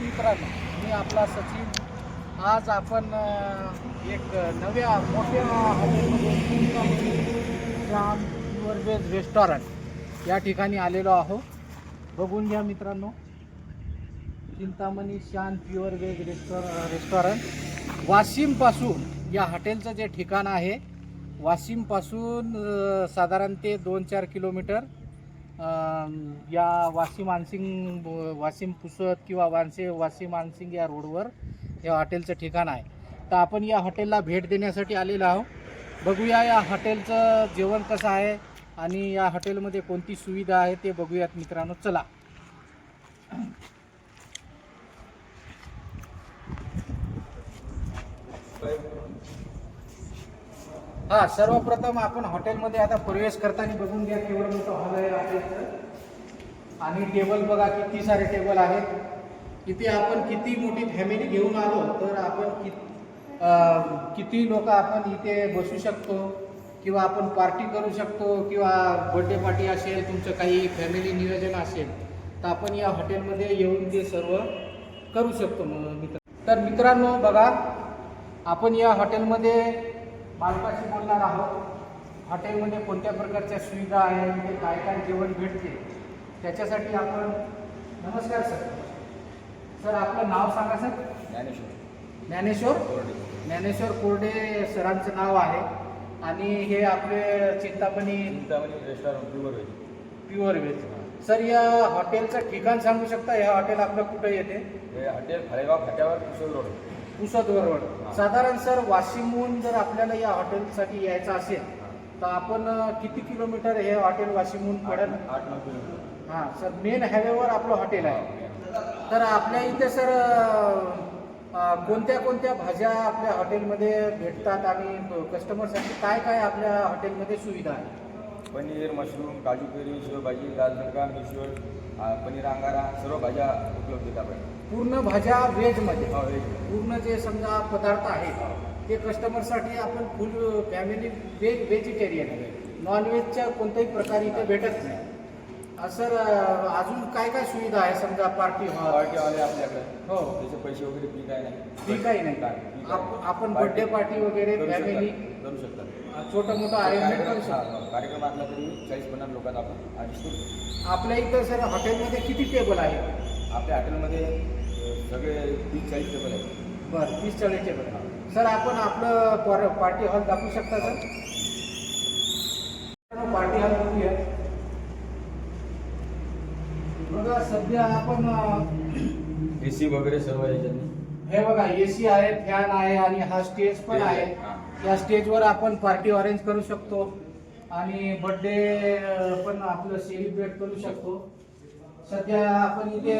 मित्रांनो मी आपला सचिन. आज आपण एक नव्या मोठ्या हॉटेलमध्ये श्याम प्युअर वेज रेस्टॉरंट या ठिकाणी आलेलो आहो बघून घ्या मित्रांनो. Chintamani Shaan pure veg restaurant restaurant वाशिमपासून या हॉटेलचं जे ठिकाण आहे वाशिमपासून साधारण ते दोन चार किलोमीटर. या वाशिम मानसिंग वाशिम पुसद किंवा वानसे वासी मानसिंग या रोडवर हे हॉटेलचं ठिकाण आहे. तर आपण या हॉटेलला भेट देण्यासाठी आलेलो आहोत. बघूया या हॉटेलचं जेवण कसं आहे आणि या हॉटेलमध्ये कोणती सुविधा आहे ते बघूयात मित्रांनो. चला. हा सर्वप्रथम आपण हॉटेलमध्ये आता प्रवेश करताना बघून घ्या केवढं मोठं हॉल आहे हॉटेलचं आणि टेबल बघा किती सारे टेबल आहेत. इथे आपण किती मोठी फॅमिली घेऊन आलो तर आपण कि किती लोक आपण इथे बसू शकतो किंवा आपण पार्टी करू शकतो किंवा बर्थडे पार्टी असेल तुमचं काही फॅमिली नियोजन असेल तर आपण या हॉटेलमध्ये येऊन ते सर्व करू शकतो मित्र तर मित्रांनो बघा आपण या हॉटेलमध्ये मालकाशी बोलणार आहोत. हॉटेलमध्ये कोणत्या प्रकारच्या सुविधा आहे? म्हणजे काय काय जेवण भेटते? त्याच्यासाठी आपण नमस्कार सर. सर आपलं नाव सांगा सर. ज्ञानेश्वर. ज्ञानेश्वर? कोरडे. ज्ञानेश्वर कोरडे सरांचं नाव आहे. आणि हे आपले Chintamani Chintamani restaurant pure veg pure veg sir या हॉटेलचं ठिकाण सांगू शकता? हे हॉटेल आपलं कुठं येते? हे हॉटेल फळेगाव फाट्यावर कुशल रोड. पुसद रोड साधारण सर वाशिमहून जर आपल्याला या हॉटेलसाठी यायचं असेल तर आपण किती किलोमीटर हे हॉटेल वाशिमहून पडेल? आठ नऊ किलोमीटर. हां सर मेन हायवेवर आपलं हॉटेल आहे. तर आपल्या इथे सर कोणत्या कोणत्या भाज्या आपल्या हॉटेलमध्ये भेटतात आणि कस्टमरसाठी काय काय आपल्या हॉटेलमध्ये सुविधा आहे पनीर मशरूम काजू पेरी शेवभाजी दाल तडका मिसळ पनीर अंगारा सर्व भाज्या उपलब्ध आहेत पूर्ण भाज्या व्हेजमध्ये. व्हेज पूर्ण जे समजा पदार्थ आहेत ते कस्टमरसाठी आपण फुल फॅमिली व्हेज व्हेजिटेरियन आहे. नॉनव्हेजच्या कोणत्याही प्रकारे इथे भेटत नाही. सर अजून काय काय सुविधा आहे समजा पार्टी हॉल पार्टी आले आपल्याकडे. हो. त्याचे पैसे वगैरे फी काय नाही. फी काही नाही. आप- आपण birthday party वगैरे करू शकता- family करू शकतात छोटं मोठं अरेंजमेंट करू शकतो. हा, कार्यक्रम असला तरी चाळीस पन्नास लोकांना आपण आपल्या इथं सर हॉटेलमध्ये किती टेबल आहे आपल्या हॉटेलमध्ये सगळे तीस चाळीस टेबल बरं तीस चाळीस टेबल सर आपण आपलं पार्टी हॉल दाखवू शकता सर? पार्टी हॉल बघूया. बघा सध्या आपण ए सी वगैरे सर्व याच्यात हे बघा एसी आहे फॅन आहे आणि हा स्टेज पण आहे. या स्टेजवर आपण पार्टी अरेंज करू शकतो आणि बर्थडे पण आपलं सेलिब्रेट करू शकतो. सध्या आपण इथे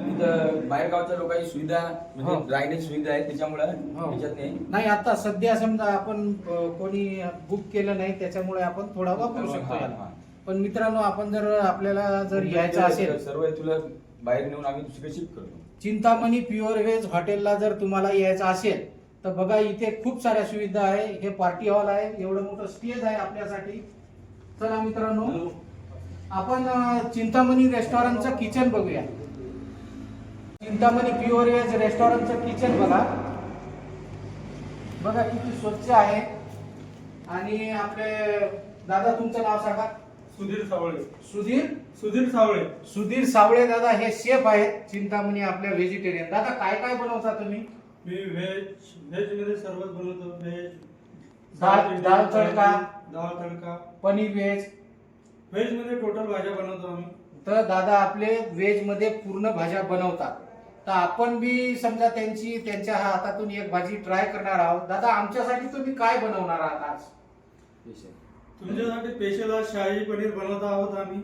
इथं बाहेरगावच्या लोकांची सुविधा हो. म्हणजे राहण्याची सुविधा आहे त्याच्यामुळे हो. त्याच्यात नाही नाही आता सध्या समजा आपण अ, कोणी बुक केलं नाही त्याच्यामुळे आपण थोडा वापरू शकतो हा, याला हा. पण मित्रांनो आपण जर आपल्याला जर यायचं असेल सर्व तुला बाहेर नेऊन आम्ही दुसरीकडे शिफ्ट करतो. चिंतामणी प्युअर व्हेज हॉटेलला जर तुम्हाला यायचं असेल तर बघा इथे खूप साऱ्या सुविधा आहे. हे पार्टी हॉल आहे. एवढं मोठं स्टेज आहे आपल्यासाठी. चला मित्रांनो आपण अ, चिंतामणी रेस्टॉरंटचं किचन बघूया. चिंतामणी प्युअर व्हेज रेस्टॉरंटचं किचन बघा. बघा किती स्वच्छ आहे. आणि आपले दादा तुमचं नाव सांगा. सुधीर सावळे. सुधीर? सुधीर सावळे. सुधीर सावळे दादा हे शेफ आहेत. चिंतामणी आपल्या व्हेजिटेरियन दादा काय काय बनवता तुम्ही? मी व्हेज व्हेजमध्ये सर्वच बनवतो. व्हेज दाल- दाल तडका. दाल तडका. पनीर व्हेज व्हेजमध्ये टोटल भाज्या बनवतो आम्ही. तर दादा आपले व्हेजमध्ये पूर्ण भाज्या बनवतात. तर आपण बी समजा त्यांची त्यांच्या हातातून एक भाजी ट्राय करणार आहोत. दादा आमच्यासाठी तुम्ही काय बनवणार आहात आज? तुमच्यासाठी स्पेशल आज शाही पनीर बनवत आहोत आम्ही.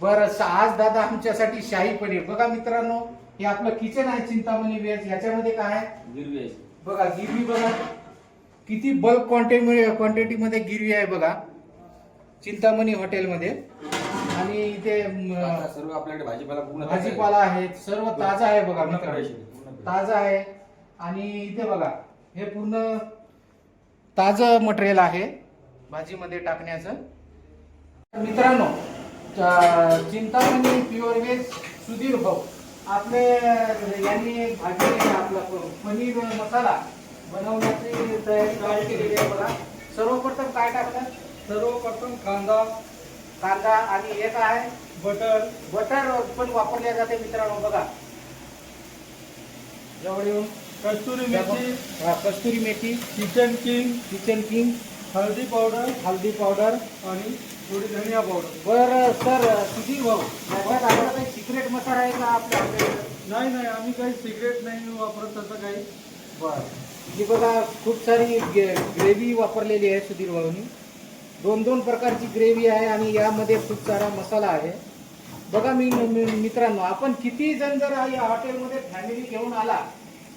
बरं स- आज दादा आमच्यासाठी शाही पनीर. बघा मित्रांनो हे आपलं किचन आहे चिंतामणी व्हेज याच्यामध्ये काय आहे? गिरवी आहे बघा गिरवी बघा. किती बल्क क्वांटिटी क्वांटिटीमध्ये गिरवी आहे बघा. चिंतामणी हॉटेलमध्ये इथे म, आता सर्व आपल्याकडे भाजीपाला पूर्ण भाजीपाला आहे सर्व ताजा आहे बघा पूर्ण मित्रांनो. fresh आहे, पूर्ण fresh. ताजा आहे. आणि इथे बघा हे पूर्ण ताजं मटेरियल आहे भाजीमध्ये टाकण्याचं. मित्रांनो च- चिंतामणी प्युअर व्हेज सुधीर भाऊ आपले यांनी भाजी आपला पनीर मसाला बनवण्याची तयारी केलेली आहे बघा. सर्वप्रथम काय टाकलं सर्वप्रथम कांदा कांदा आणि एक आहे बटर. बटर पण वापरले जाते मित्रांनो बघा. जवळ येऊन कस्तुरी मेथी हा, kasuri methi. Kitchen King Kitchen King हळदी पावडर. हल्दी पावडर. आणि थोडी धनिया पावडर. बर सर सुधीर भाऊ याच्यात आपला काही सिक्रेट मसाला आहे का आपल्या? नाही नाही आम्ही काही सिक्रेट नाही वापरत तसं काही. बर. ही बघा खूप सारी ग्रेव्ही वापरलेली आहे सुधीर भाऊनी. दोन दोन प्रकारची ग्रेव्ही आहे आणि यामध्ये खूप सारा मसाला आहे. बघा मी मित्रांनो आपण किती जण जर या हॉटेलमध्ये फॅमिली घेऊन आला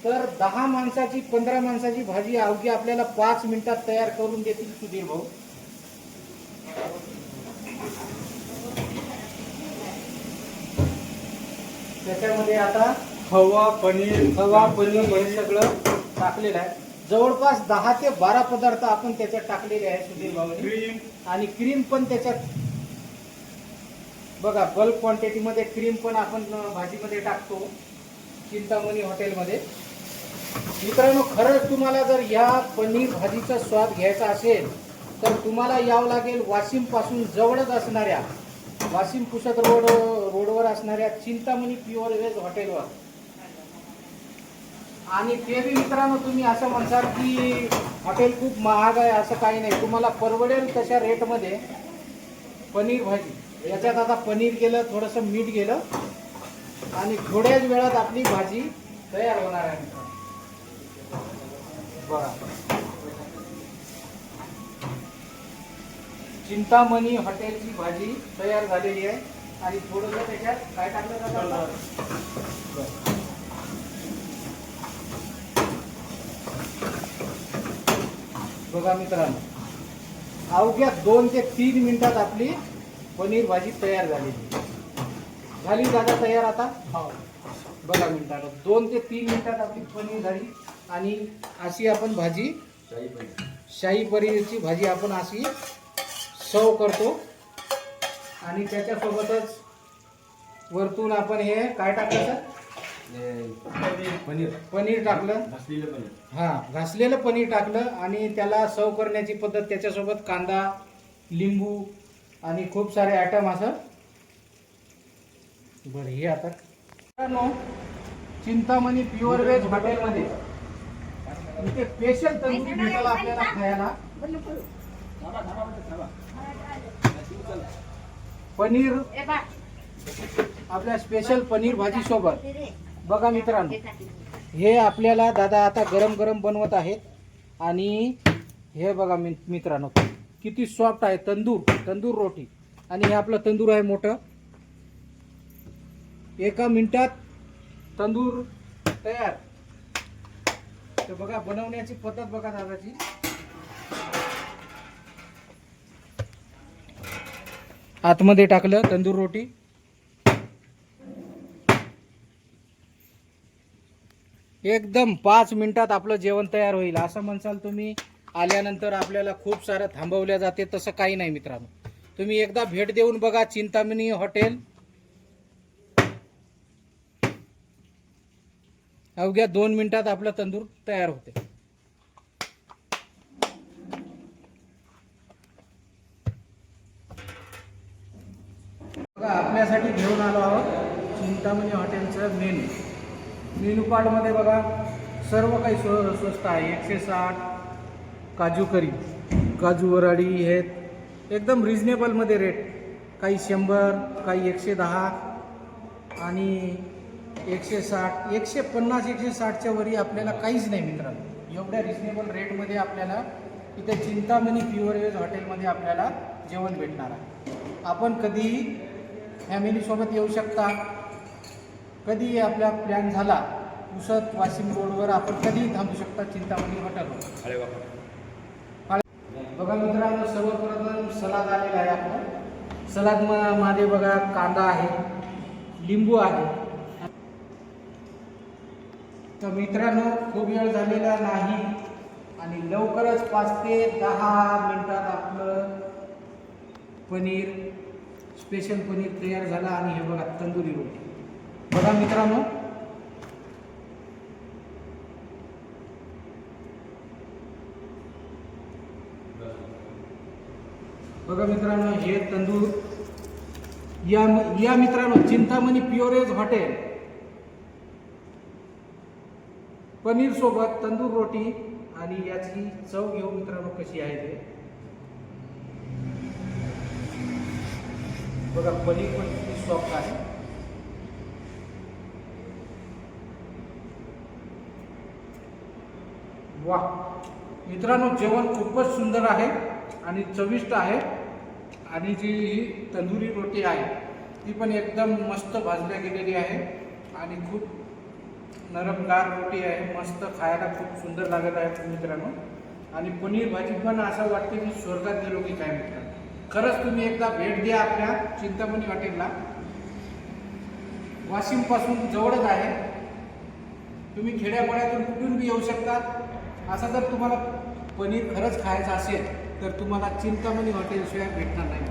तर दहा माणसाची पंधरा माणसाची भाजी अवघी आपल्याला पाच मिनिटात तयार करून देतील सुधीर भाऊ. त्याच्यामध्ये आता खवा पनीर खवा पनीर हे सगळं टाकलेलं आहे. जवळपास दहा ते बारा पदार्थ आपण त्याच्यात टाकलेले आहे सुधीर क्रीम आणि क्रीम पण त्याच्यात बघा बल्क क्वांटिटीमध्ये क्रीम पण आपण भाजीमध्ये टाकतो चिंतामणी हॉटेलमध्ये. मित्रांनो खरंच तुम्हाला जर या पनीर भाजीचा स्वाद घ्यायचा असेल तर तुम्हाला यावं लागेल वाशिमपासून जवळच असणाऱ्या वाशिम पुसद रोड रोडवर असणाऱ्या चिंतामणी प्युअर व्हेज हॉटेलवर. आणि ते बी मित्रांनो तुम्ही असं म्हणसाल की हॉटेल खूप महाग आहे असं काही नाही. तुम्हाला परवडेल तशा रेटमध्ये पनीर भाजी. याच्यात आता पनीर गेलं थोडंसं मीठ गेलं आणि थोड्याच वेळात आपली भाजी तयार होणार आहे. बघा. चिंतामणी हॉटेलची भाजी तयार झालेली आहे. आणि थोडंसं त्याच्यात काय टाकलं जातं आता? बरं. बघा मित्रांनो. अवघ्या दोन ते तीन मिनिटात आपली पनीर भाजी तयार झालेली झाली दादा तयार आता? हो. बघा मिनिटाला दोन ते तीन मिनिटात आपली पनीर झाली आणि अशी आपण भाजी शाही पनीर शाही पनीरची भाजी आपण अशी सर्व करतो. आणि त्याच्यासोबतच वरतून आपण हे काय टाकायचं? पनीर. पनीर. टाकलं. भाजलेलं पनीर. हा घासलेलं पनीर टाकलं आणि त्याला सर्व करण्याची पद्धत त्याच्यासोबत कांदा लिंबू आणि खूप सारे आयटम असं. बरं हे आता. मित्रांनो, चिंतामणी प्युअर व्हेज हॉटेलमध्ये. इथे स्पेशल तंदुरी भेटायला आपल्याला खायला. पनीर. आपल्या स्पेशल पनीर भाजी सोबत बघा मित्रांनो हे आपल्याला दादा आता गरम गरम बनवत आहेत. आणि हे बघा मि- मित्रांनो किती सॉफ्ट आहे तंदूर तंदूर रोटी. आणि हे आपलं तंदूर आहे मोठं. एका मिनिटात तंदूर तयार. तर बघा बनवण्याची पद्धत बघा दादाची. आतमध्ये टाकलं तंदूर रोटी. एकदम पाच मिनिटात आपलं जेवण तयार होईल. असं म्हणसाल तुम्ही आल्यानंतर आपल्याला खूप सारं थांबवल्या जाते तसं काही नाही मित्रांनो. तुम्ही एकदा भेट देऊन बघा चिंतामणी हॉटेल. अवघ्या दोन मिनिटात आपलं तंदूर तयार होते बघा आपल्यासाठी घेऊन आलो आहोत चिंतामणी हॉटेलचं मेनू मेनू कार्डमध्ये बघा सर्व काही स्व स्वस्त आहे. एकशे साठ काजू करी. काजू वराडी हे एकदम रिजनेबलमध्ये रेट काही शंभर काही एकशे दहा आणि एकशे साठ एकशे पन्नास एकशे साठच्या वरी आपल्याला काहीच नाही मित्रांनो. एवढ्या रिजनेबल रेटमध्ये आपल्याला इथे चिंतामणी प्युअर वेज हॉटेलमध्ये आपल्याला जेवण भेटणार आहे. आपण कधीही फॅमिलीसोबत येऊ शकता. कधी आपला प्लॅन झाला पुसत वाशिम रोडवर आपण कधीही थांबू शकता चिंतामणी हॉटेलवर अरे बाबा बघा मित्रांनो सर्वप्रथम सलाद आलेला आहे आपला. सलाद म- मध्ये बघा कांदा आहे लिंबू आहे. तर मित्रांनो खूप वेळ झालेला नाही आणि लवकरच पाच ते दहा मिनिटात आपलं पनीर स्पेशल पनीर तयार झालं आणि हे बघा तंदुरी रोटी. बघा मित्रांनो बघा मित्रांनो हे तंदूर या या मित्रांनो चिंतामणी प्युअरेज हॉटेल. पनीर सोबत तंदूर रोटी आणि याची चव घेऊ मित्रांनो कशी आहे ते. बघा पनीर पण किती सॉफ्ट आहे. वा मित्रांनो जेवण खूपच सुंदर आहे आणि चविष्ट आहे. आणि जी ही तंदुरी रोटी आहे ती पण एकदम मस्त भाजल्या गेलेली आहे आणि खूप नरमगार रोटी आहे. मस्त खायला खूप सुंदर लागत आहे मित्रांनो. आणि पनीर भाजी पण असं वाटते की स्वर्गात गेलो की काय मित्रांनो. खरंच तुम्ही एकदा भेट द्या आपल्या चिंतामणी हॉटेलला. वाशिमपासून जवळच आहे. तुम्ही खेड्यापाड्यातून कुठून बी येऊ शकता. असं जर तुम्हाला पनीर खरंच खायचं असेल तर तुम्हाला चिंतामणी हॉटेलशिवाय भेटणार नाही.